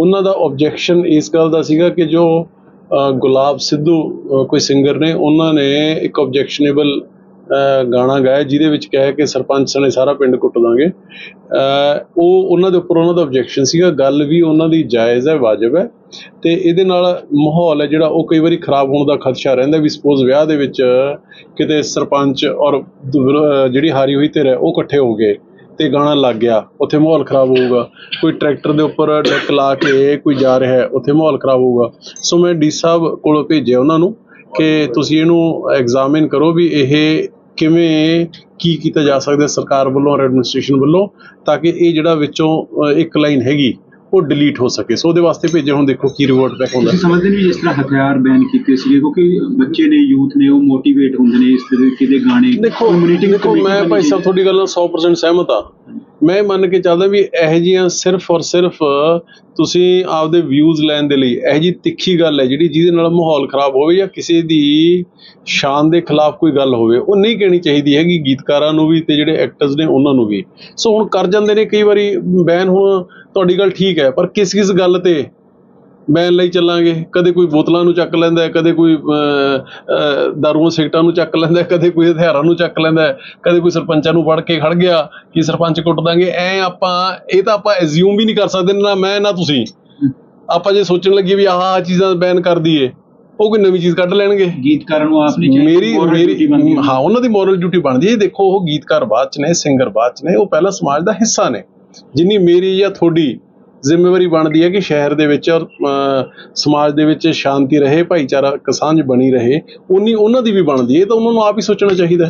ਉਹਨਾਂ ਦਾ ਆਬਜੈਕਸ਼ਨ ਇਸ ਗੱਲ ਦਾ ਸੀਗਾ ਕਿ ਜੋ ਗੁਲਾਬ ਸਿੱਧੂ ਕੋਈ ਸਿੰਗਰ ਨੇ, ਉਹਨਾਂ ਨੇ ਇੱਕ ਆਬਜੈਕਸ਼ਨੇਬਲ ਗਾਣਾ ਗਾਇਆ ਜਿਹਦੇ ਵਿੱਚ ਕਿਹਾ ਕਿ ਸਰਪੰਚ ਨੇ ਸਾਰਾ ਪਿੰਡ ਕੁੱਟ ਦਾਂਗੇ। ਉਹ ਉਹਨਾਂ ਦੇ ਉੱਪਰ ਉਹਨਾਂ ਦਾ ਆਬਜੈਕਸ਼ਨ ਸੀਗਾ, ਗੱਲ ਵੀ ਉਹਨਾਂ ਦੀ ਜਾਇਜ਼ ਹੈ, ਵਾਜਬ ਹੈ। ਤੇ ਇਹਦੇ ਨਾਲ ਮਾਹੌਲ ਹੈ ਜਿਹੜਾ, ਉਹ ਕਈ ਵਾਰੀ ਖਰਾਬ ਹੋਣ ਦਾ ਖਦਸ਼ਾ ਰਹਿੰਦਾ ਵੀ ਸਪੋਜ਼ ਵਿਆਹ ਦੇ ਵਿੱਚ ਕਿਤੇ ਸਰਪੰਚ ਔਰ ਜਿਹੜੀ ਹਾਰੀ ਹੋਈ ਧਿਰ ਹੈ, ਉਹ ਇਕੱਠੇ ਹੋ ਗਏ। ਤੇ ਗਾਣਾ ਲੱਗ ਗਿਆ, ਉੱਥੇ ਮਾਹੌਲ ਖਰਾਬ ਹੋਊਗਾ। ਕੋਈ ਟਰੈਕਟਰ ਦੇ ਉੱਪਰ ਡੈਕ ਲਾ ਕੇ ਕੋਈ ਜਾ ਰਿਹਾ ਹੈ, ਉੱਥੇ ਮਾਹੌਲ ਖਰਾਬ ਹੋਊਗਾ। ਸੋ ਮੈਂ ਡੀ ਸਾਹਿਬ ਕੋਲੋਂ ਭੇਜਿਆ ਉਹਨਾਂ ਨੂੰ ਕਿ ਤੁਸੀਂ ਇਹਨੂੰ ਐਗਜ਼ਾਮਿਨ ਕਰੋ ਵੀ ਇਹ ਕਿਵੇਂ, ਕੀ ਕੀਤਾ ਜਾ ਸਕਦਾ ਸਰਕਾਰ ਵੱਲੋਂ ਔਰ ਐਡਮਿਨਿਸਟ੍ਰੇਸ਼ਨ ਵੱਲੋਂ, ਤਾਂ ਕਿ ਇਹ ਜਿਹੜਾ ਵਿੱਚੋਂ ਇੱਕ ਲਾਈਨ ਹੈਗੀ ਉਹ ਡਿਲੀਟ ਹੋ ਸਕੇ। ਸੋ ਉਹਦੇ ਵਾਸਤੇ ਭੇਜਿਆ ਹੁਣ ਦੇਖੋ ਕੀ ਰਿਵਰਟ ਬੈਕ ਹੁੰਦਾ। ਤੁਸੀਂ ਸਮਝਦੇ ਨਹੀਂ ਜਿਸ ਤਰ੍ਹਾਂ ਹਥਿਆਰ ਬੈਨ ਕੀਤੇ ਸੀਗੇ ਕਿਉਂਕਿ ਬੱਚੇ ਨੇ ਯੂਥ ਨੇ ਉਹ ਮੋਟੀਵੇਟ ਹੁੰਦੇ ਨੇ ਇਸ ਤਰੀਕੇ ਦੇ ਗਾਣੇ। ਦੇਖੋ ਦੇਖੋ ਮੈਂ ਭਾਈ ਸਾਹਿਬ ਤੁਹਾਡੀ ਗੱਲ ਨਾਲ 100% ਸਹਿਮਤ ਆ ਮੈਂ ਮੰਨ ਕੇ ਚੱਲਦਾ ਵੀ ਇਹੋ ਜਿਹੀਆਂ ਸਿਰਫ ਔਰ ਸਿਰਫ ਤੁਸੀਂ ਆਪਦੇ ਵਿਊਜ਼ ਲੈਣ ਦੇ ਲਈ ਇਹੋ ਜਿਹੀ ਤਿੱਖੀ ਗੱਲ ਹੈ ਜਿਹੜੀ ਜਿਹਦੇ ਨਾਲ ਮਾਹੌਲ ਖਰਾਬ ਹੋਵੇ ਜਾਂ ਕਿਸੇ ਦੀ ਸ਼ਾਨ ਦੇ ਖਿਲਾਫ ਕੋਈ ਗੱਲ ਹੋਵੇ ਉਹ ਨਹੀਂ ਕਹਿਣੀ ਚਾਹੀਦੀ ਹੈਗੀ ਗੀਤਕਾਰਾਂ ਨੂੰ ਵੀ ਤੇ ਜਿਹੜੇ ਐਕਟਰਸ ਨੇ ਉਹਨਾਂ ਨੂੰ ਵੀ। ਸੋ ਹੁਣ ਕਰ ਜਾਂਦੇ ਨੇ ਕਈ ਵਾਰੀ ਬੈਨ ਹੁਣ ਤੁਹਾਡੀ ਗੱਲ ਠੀਕ ਹੈ ਪਰ ਕਿਸ ਕਿਸ ਗੱਲ ਤੇ ਬੈਨ ਲਈ ਚੱਲਾਂਗੇ? ਕਦੇ ਕੋਈ ਬੋਤਲਾਂ ਨੂੰ ਚੱਕ ਲੈਂਦਾ ਹੈ ਕਦੇ ਕੋਈ ਦਾਰੂਆਂ ਸਿਗਟਾਂ ਨੂੰ ਚੱਕ ਲੈਂਦਾ ਹੈ ਕਦੇ ਕੋਈ ਹਥਿਆਰਾਂ ਨੂੰ ਚੱਕ ਲੈਂਦਾ ਹੈ ਕਦੇ ਕੋਈ ਸਰਪੰਚਾਂ ਨੂੰ ਫੜ ਕੇ ਖੜ ਗਿਆ ਕਿ ਸਰਪੰਚ ਕੁੱਟ ਦਾਂਗੇ। ਐ ਆਪਾਂ ਇਹ ਤਾਂ ਆਪਾਂ ਐਜ਼ਿਊਮ ਵੀ ਨਹੀਂ ਕਰ ਸਕਦੇ ਨਾ ਮੈਂ ਨਾ ਤੁਸੀਂ। ਆਪਾਂ ਜੇ ਸੋਚਣ ਲੱਗੇ ਵੀ ਆਹ ਆਹ ਚੀਜ਼ਾਂ ਬੈਨ ਕਰ ਦਈਏ ਉਹ ਕੋਈ ਨਵੀਂ ਚੀਜ਼ ਕੱਢ ਲੈਣਗੇ। ਗੀਤਕਾਰਾਂ ਨੂੰ ਆਪ ਨਹੀਂ ਮੇਰੀ ਮੇਰੀ ਹਾਂ। ਉਹਨਾਂ ਦੀ ਮੋਰਲ ਡਿਊਟੀ ਬਣਦੀ ਹੈ। ਦੇਖੋ ਉਹ ਗੀਤਕਾਰ ਬਾਅਦ ਚ ਨੇ ਸਿੰਗਰ ਬਾਅਦ ਚ ਨੇ ਉਹ ਪਹਿਲਾਂ ਸਮਾਜ ਦਾ ਹਿੱਸਾ ਨੇ। ਜਿੰਨੀ ਮੇਰੀ ਜਾਂ ਤੁਹਾਡੀ ਜ਼ਿੰਮੇਵਾਰੀ ਬਣਦੀ ਹੈ ਕਿ ਸ਼ਹਿਰ ਦੇ ਵਿੱਚ ਔਰ ਸਮਾਜ ਦੇ ਵਿੱਚ ਸ਼ਾਂਤੀ ਰਹੇ, ਭਾਈਚਾਰਾ ਸਾਂਝ ਬਣੀ ਰਹੇ, ਉਨੀ ਉਹਨਾਂ ਦੀ ਵੀ ਬਣਦੀ ਹੈ, ਇਹ ਤਾਂ ਉਹਨਾਂ ਨੂੰ ਆਪ ਹੀ ਸੋਚਣਾ ਚਾਹੀਦਾ